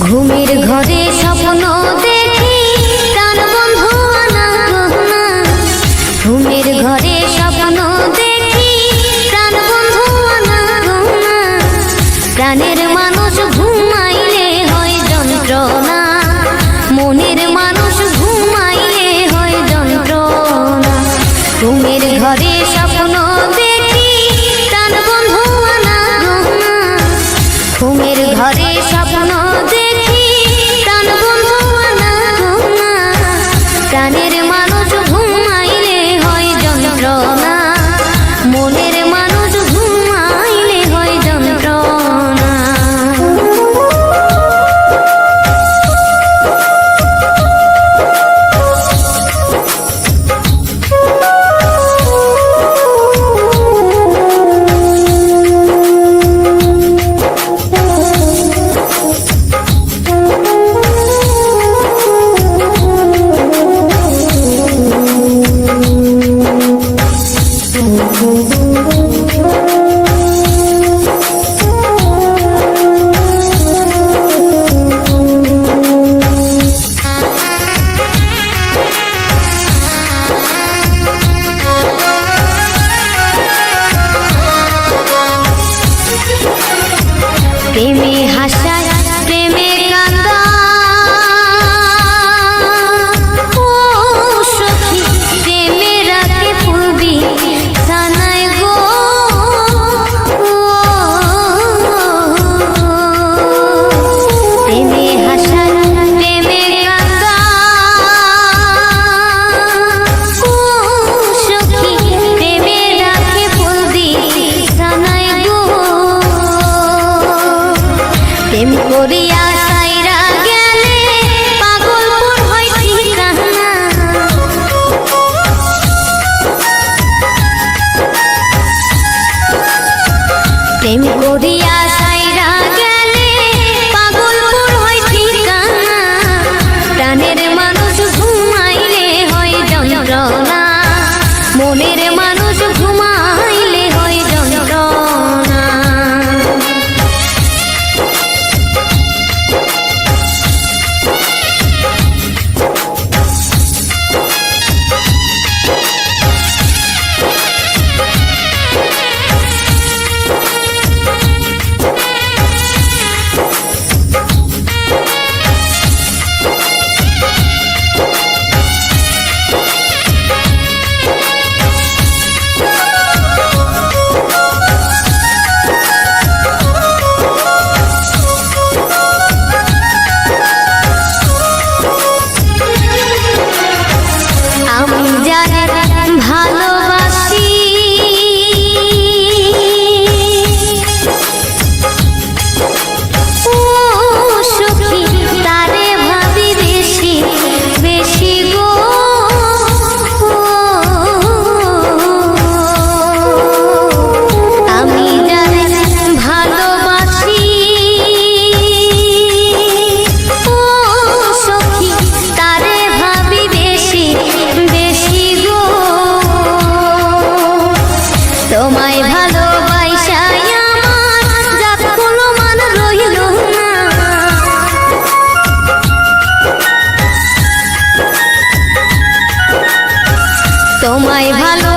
ঘুমের ঘরে স্বপ্ন দেখি প্রাণ বন্ধু ঘুমের ঘরে স্বপ্ন দেখি প্রাণ বন্ধু প্রাণের মানুষ ঘুমাইলে হয় যন্ত্রণা। মনের মানুষ ঘুমাইলে হয় যন্ত্রণা। ঘুমের ঘরে স্বপ্ন দে baby প্রেম করিয়া সাইরা গেলে পাগলপুর হয় ঠিকানা। প্রেম করিয়া আমায় ভালো